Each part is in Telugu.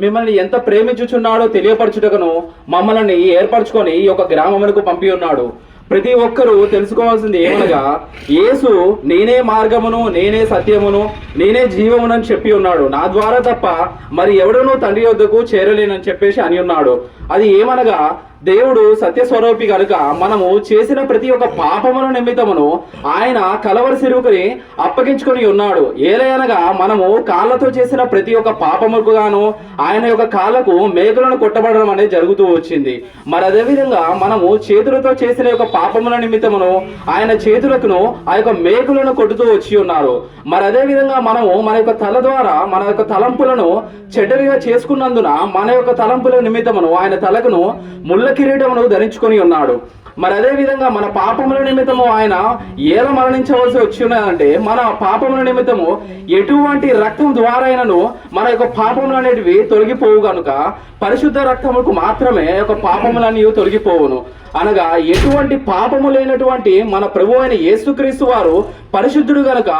మిమ్మల్ని ఎంత ప్రేమించుచున్నాడో తెలియపరచుటకును మమ్మల్ని ఏర్పరచుకొని ఈ యొక్క గ్రామమునకు పంపి ఉన్నాడు. ప్రతి ఒక్కరూ తెలుసుకోవాల్సింది ఏమనగా యేసు నేనే మార్గమును నేనే సత్యమును నేనే జీవమునని చెప్పి ఉన్నాడు. నా ద్వారా తప్ప మరి ఎవడునూ తండ్రి వద్దకు చేరలేనని చెప్పేసి అని ఉన్నాడు. అది ఏమనగా దేవుడు సత్యస్వరూపి కనుక మనము చేసిన ప్రతి ఒక్క పాపముల నిమిత్తమును ఆయన కలవరి సిరుకుని అప్పగించుకొని ఉన్నాడు. ఏలయనగా మనము కాళ్ళతో చేసిన ప్రతి ఒక్క పాపములకు గాను ఆయన యొక్క కాళ్ళకు మేకులను కొట్టబడడం అనేది జరుగుతూ వచ్చింది. మరి అదేవిధంగా మనము చేతులతో చేసిన యొక్క పాపముల నిమిత్తమును ఆయన చేతులకును ఆ యొక్క మేకులను కొట్టుతూ వచ్చి ఉన్నారు. మరి అదేవిధంగా మనము మన యొక్క తల ద్వారా మన యొక్క తలంపులను చెడ్డలుగా చేసుకున్నందున మన యొక్క తలంపుల నిమిత్తమును ఆయన తలకును ముళ్ళ కిరీటమును ధరించుకొని ఉన్నాడు. మరి అదే విధంగా మన పాపముల నిమిత్తము ఆయన ఏల మరణించవలసి వచ్చి మన పాపముల నిమిత్తము ఎటువంటి రక్తం ద్వారా అయినను మన యొక్క పాపములు అనేటివి తొలగిపోవు కనుక పరిశుద్ధ రక్తముకు మాత్రమే యొక్క పాపములన్నీ తొలగిపోవును. అనగా ఎటువంటి పాపము లేనటువంటి మన ప్రభు అయిన యేసుక్రీస్తు వారు పరిశుద్ధుడు గనుక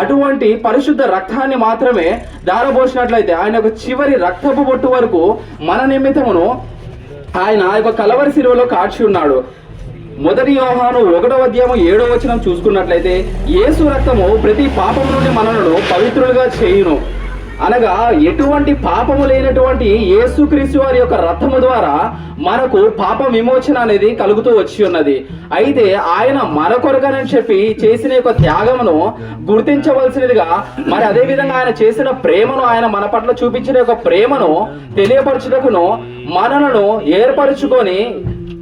అటువంటి పరిశుద్ధ రక్తాన్ని మాత్రమే దారబోసినట్లయితే ఆయన యొక్క చివరి రక్తపు బొట్టు వరకు మన నిమిత్తమును ఆయన ఆ యొక్క కలవరి శిలువలో కాచి ఉన్నాడు. మొదటి యోహాను ఒకటో అధ్యాయం ఏడో వచనం చూసుకున్నట్లయితే యేసు రక్తము ప్రతి పాపం నుండి మనలను పవిత్రులుగా చేయును. అనగా ఎటువంటి పాపము లేనటువంటి యేసుక్రీస్తు వారి యొక్క రథము ద్వారా మనకు పాప విమోచన అనేది కలుగుతూ వచ్చి ఉన్నది. అయితే ఆయన మన కొరకనని చెప్పి చేసిన యొక్క త్యాగమును గుర్తించవలసినదిగా మరి అదే విధంగా ఆయన చేసిన ప్రేమను ఆయన మన పట్ల చూపించిన యొక్క ప్రేమను తెలియపరచుటకును మనలను ఏర్పరచుకొని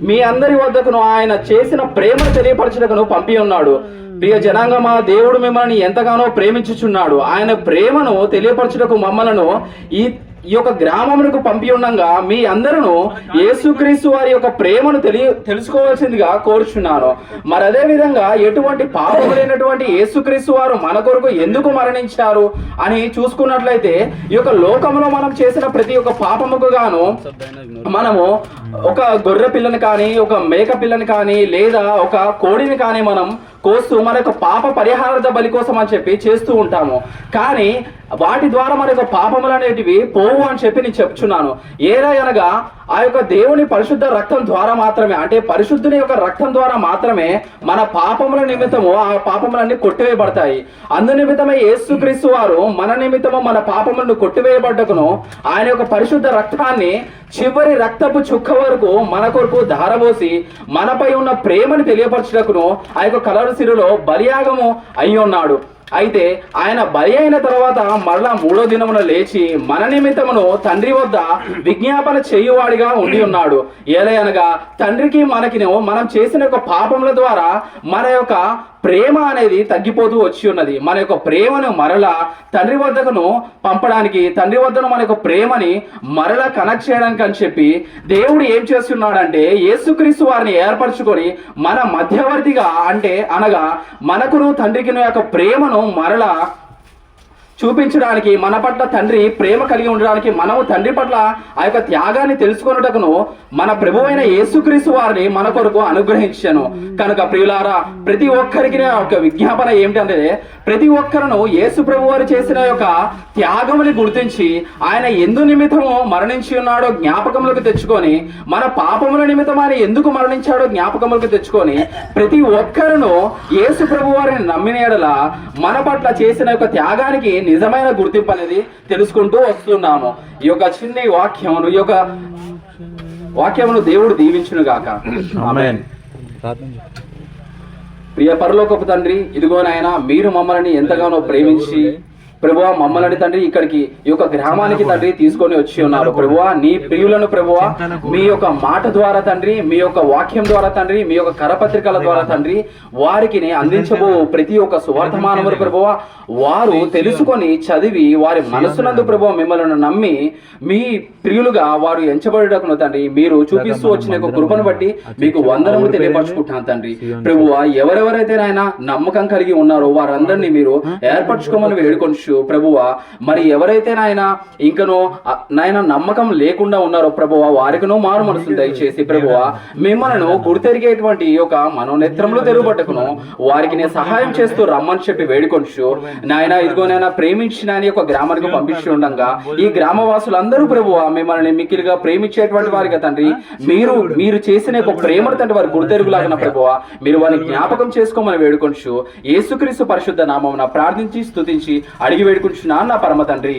మీ అందరి వద్దకును ఆయన చేసిన ప్రేమను తెలియపరచుటకును పంపి ఉన్నాడు. ప్రియ జనాంగమా దేవుడు మిమ్మల్ని ఎంతగానో ప్రేమించుచున్నాడు. ఆయన ప్రేమను తెలియపరచుటకు మమ్మలను ఈ ఈ యొక్క గ్రామమునకు పంపి ఉండగా మీ అందరూ యేసుక్రీస్తు వారి యొక్క ప్రేమను తెలియ తెలుసుకోవాల్సిందిగా కోరుచున్నాను. మరి అదే విధంగా ఎటువంటి పాపము లేనటువంటి యేసుక్రీస్తు వారు మన కొరకు ఎందుకు మరణించారు అని చూసుకున్నట్లయితే ఈ యొక్క లోకంలో మనం చేసిన ప్రతి ఒక్క పాపముకు గాను మనము ఒక గొర్రె పిల్లని కానీ ఒక మేక పిల్లని కానీ లేదా ఒక కోడిని కానీ మనం కోస్తూ మన యొక్క పాప పరిహారత బలి కోసం అని చెప్పి చేస్తూ ఉంటాము. కానీ వాటి ద్వారా మన యొక్క పాపములు అనేటివి పోవు అని చెప్పి నేను చెప్తున్నాను. ఏలా అనగా ఆ యొక్క దేవుని పరిశుద్ధ రక్తం ద్వారా మాత్రమే అంటే పరిశుద్ధుని యొక్క రక్తం ద్వారా మాత్రమే మన పాపముల నిమిత్తము ఆ పాపములన్నీ కొట్టివేయబడతాయి. అందు నిమిత్తమే యేసుక్రీస్తు వారు మన నిమిత్తము మన పాపములను కొట్టివేయబడ్డకును ఆయన యొక్క పరిశుద్ధ రక్తాన్ని చివరి రక్తపు చుక్క వరకు మన కొరకు ధారబోసి మనపై ఉన్న ప్రేమను తెలియపరచుటకును ఆ యొక్క కలరు సిరిలో బలియాగము అయి ఉన్నాడు. అయితే ఆయన బలి అయిన తర్వాత మరలా మూడో దినమున లేచి మన నిమిత్తమును తండ్రి వద్ద విజ్ఞాపన చేయువాడిగా ఉండి ఉన్నాడు. ఏలయనగా తండ్రికి మనకిను మనం చేసిన యొక్క పాపముల ద్వారా మన యొక్క ప్రేమ అనేది తగ్గిపోతూ వచ్చి ఉన్నది. మన యొక్క ప్రేమను మరలా తండ్రి వద్దకును పంపడానికి తండ్రి వద్దను మన యొక్క ప్రేమని మరలా కనెక్ట్ చేయడానికి అని చెప్పి దేవుడు ఏం చేస్తున్నాడంటే యేసుక్రీస్తు వారిని ఏర్పరచుకొని మన మధ్యవర్తిగా అంటే అనగా మనకును తండ్రికిన యొక్క ప్రేమను మరలా చూపించడానికి మన పట్ల తండ్రి ప్రేమ కలిగి ఉండడానికి మనము తండ్రి పట్ల ఆ యొక్క త్యాగాన్ని తెలుసుకున్నటకును మన ప్రభు అయిన యేసుక్రీస్తు వారిని మన కొరకు అనుగ్రహించాను. కనుక ప్రియులారా ప్రతి ఒక్కరికి నా యొక్క విజ్ఞాపన ఏమిటంటే ప్రతి ఒక్కరును యేసు ప్రభు వారు చేసిన యొక్క త్యాగముని గుర్తించి ఆయన ఎందు నిమిత్తము మరణించి ఉన్నాడో జ్ఞాపకములకు తెచ్చుకొని మన పాపముల నిమిత్తం ఆయన ఎందుకు మరణించాడో జ్ఞాపకములకు తెచ్చుకొని ప్రతి ఒక్కరును యేసు ప్రభు వారిని నమ్మిన మన పట్ల చేసిన యొక్క త్యాగానికి నిజమైన గుర్తింపు అనేది తెలుసుకుంటూ వస్తున్నాము. ఈ యొక్క చిన్ని వాక్యమును ఈ యొక్క వాక్యమును దేవుడు దీవించును గాక. ప్రియ పరలోకపు తండ్రి ఇదిగో నాయన మీరు మమ్మల్ని ఎంతగానో ప్రేమించి ప్రభువా మమ్మల్ని తండ్రి ఇక్కడికి ఈ యొక్క గ్రామానికి తండ్రి తీసుకొని వచ్చి ఉన్నారు. ప్రభువా నీ ప్రియులను ప్రభువా మీ యొక్క మాట ద్వారా తండ్రి మీ యొక్క వాక్యం ద్వారా తండ్రి మీ యొక్క కరపత్రికల ద్వారా తండ్రి వారికి అందించబో ప్రతి ఒక్క సువర్ధమానములు ప్రభువ వారు తెలుసుకొని చదివి వారి మనసునందు ప్రభువ మిమ్మల్ని నమ్మి మీ ప్రియులుగా వారు ఎంచబడటకును తండ్రి మీరు చూపిస్తూ వచ్చిన యొక్క కృపను బట్టి మీకు వందనము తెలియపరచుకుంటున్నాను తండ్రి. ప్రభువా ఎవరెవరైతే నాయన నమ్మకం కలిగి ఉన్నారో వారందరినీ మీరు ఏర్పరచుకోమని వేడుకొని చేయొచ్చు ప్రభువ మరి ఎవరైతే నాయన ఇంకనో నాయన నమ్మకం లేకుండా ఉన్నారో ప్రభువ వారికినో మారు మనసులు దయచేసి ప్రభువ మిమ్మల్ని గుర్తెరిగేటువంటి ఈ యొక్క మనోనేత్రంలో తెరుగుపట్టుకును వారికి నేను సహాయం చేస్తూ రమ్మని చెప్పి వేడుకొంచు నాయన ఇదిగో నాయన ప్రేమించిన యొక్క గ్రామానికి పంపించి ఉండగా ఈ గ్రామవాసులందరూ ప్రభువ మిమ్మల్ని మిక్కిలిగా ప్రేమించేటువంటి వారిగా తండ్రి మీరు మీరు చేసిన యొక్క ప్రేమను తండ్రి వారి గుర్తెరుగులాగిన ప్రభువ మీరు వారిని జ్ఞాపకం చేసుకోమని వేడుకొంచు యేసుక్రీస్తు పరిశుద్ధ నామం ప్రార్థించి స్తుతించి అడిగి వేడుకుంటున్నాను నా పరమ తండ్రి.